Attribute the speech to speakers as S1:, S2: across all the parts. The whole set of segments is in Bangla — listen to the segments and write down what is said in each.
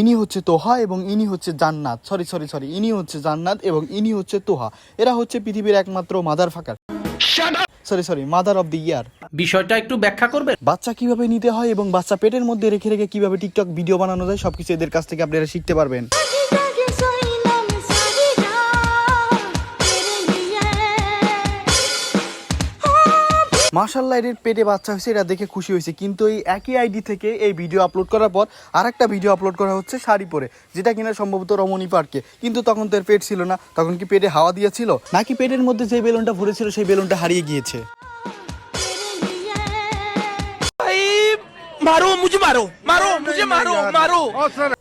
S1: ইনি হচ্ছে তোহা এবং ইনি হচ্ছে জান্নাত। সরি সরি সরি ইনি হচ্ছে জান্নাত এবং ইনি হচ্ছে তোহা। এরা হচ্ছে পৃথিবীর একমাত্র mother fucker sorry sorry mother of the year
S2: বিষয়টা একটু ব্যাখ্যা করবেন?
S1: বাচ্চা কীভাবে নিতে হয় এবং বাচ্চা পেটের মধ্যে রেখে রেখে কীভাবে টিকটক ভিডিও বানানো যায় সবকিছু এদের কাছ থেকে আপনারা শিখতে পারবেন। মার্শাল্লাহ এর পেটে বাচ্চা হয়েছে এটা দেখে খুশি হয়েছে। কিন্তু এই একই আইডি থেকে এই ভিডিও আপলোড করার পর আর একটা ভিডিও আপলোড করা হচ্ছে শাড়ি পরে যেটা কিনা সম্ভবত রমণী পার্কে। কিন্তু তখন তো এর পেট ছিল না তখন কি পেটে হাওয়া দিয়েছিল? নাকি পেটের মধ্যে যে বেলুনটা ভরেছিল সেই বেলুনটা হারিয়ে গিয়েছে?
S3: মারো মুঝে মারো মারো মুঝে মারো মারো।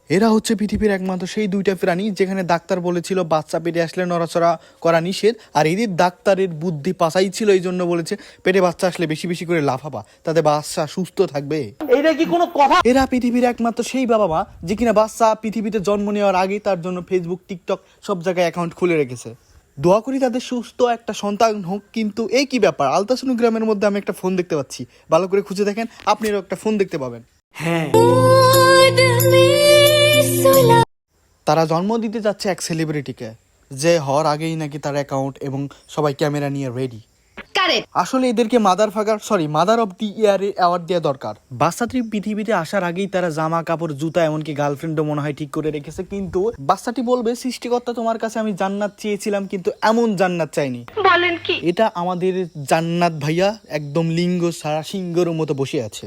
S1: এরা হচ্ছে পৃথিবীর একমাত্র সেই দুইটা প্রাণী যেখানে ডাক্তার বলেছিল বাচ্চা পেটে আসলে নড়াচড়া করা নিষেধ। আর এদের ডাক্তারের বুদ্ধি পাশাই ছিল এই জন্য বলেছে পেটে বাচ্চা আসলে বেশি বেশি করে লাফাবা তাতে বাচ্চা সুস্থ থাকবে।
S2: এইটা কি কোনো কথা?
S1: এরা পৃথিবীর একমাত্র সেই বাবা মা যে কিনা বাচ্চা পৃথিবীতে জন্ম নেওয়ার আগে তার জন্য ফেসবুক টিকটক সব জায়গায় অ্যাকাউন্ট খুলে রেখেছে। দোয়া করি তাদের সুস্থ একটা সন্তান হোক কিন্তু এই কি ব্যাপার? আলতাসনু গ্রামের মধ্যে আমি একটা ফোন দেখতে পাচ্ছি। ভালো করে খুঁজে দেখেন আপনিও একটা ফোন দেখতে পাবেন।
S2: হ্যাঁ।
S1: তারা জন্ম দিতে যাচ্ছে এক সেলিব্রিটিকে যে হওয়ার আগেই নাকি তার অ্যাকাউন্ট এবং সবাই ক্যামেরা নিয়ে রেডি আসলে এদেরকে mother fucker sorry mother of the ইয়ারে অ্যাওয়ার্ড দেওয়া দরকার। বাচ্চাটি পৃথিবীতে আসার আগেই তারা জামা কাপড় জুতা এমনকি গার্লফ্রেন্ডও মনে হয় ঠিক করে রেখেছে। কিন্তু বাচ্চাটি বলবে সৃষ্টিকর্তা তোমার কাছে আমি জান্নাত চেয়েছিলাম কিন্তু এমন জান্নাত চাইনি। বলেন কি? এটা আমাদের জান্নাত ভাইয়া একদম লিঙ্গ সারা সিংহর মতো বসে আছে।